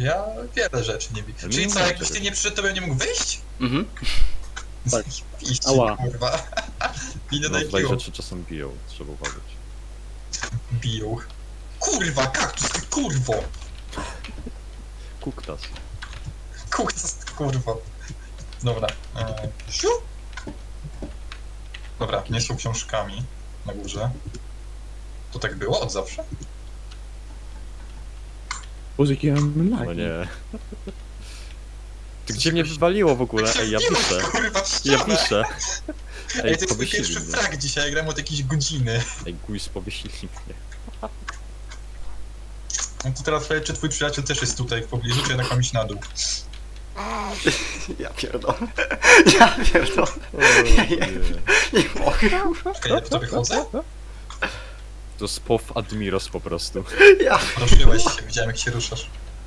Ja wiele rzeczy nie widzę. Czyli co, jakbyś ty nie przyszedł, to bym nie mógł wyjść? Mhm. Tak. Iść, Ała. kurwa. Idę na No tutaj IQ. rzeczy czasem biją, trzeba uważać. Biją. Kurwa, kaktus, ty kurwo! Kuktas. Kaktus, ty kurwo. Dobra. E, siu? Dobra, nie są książkami na górze. To tak było od zawsze? Boże, jaki ja mam No lagi. nie. Ty gdzie mnie wywaliło w ogóle? Ej, ja piszę. kurwa, w Ja piszę. Ej, Ej, to jest mój powiesili pierwszy mnie. frag dzisiaj, ja gram od jakiejś godziny. Ej, guys, powiesili mnie. No to teraz powiedz, czy twój przyjaciel też jest tutaj w pobliżu, czy jednak mam iść na dół? Ja pierdolę. Ja pierdolę. O, nie. Nie mogę. Czekaj, ja po tobie chodzę? To jest pow Admiros po prostu. Ja. Ruszyłeś się, widziałem jak się ruszasz.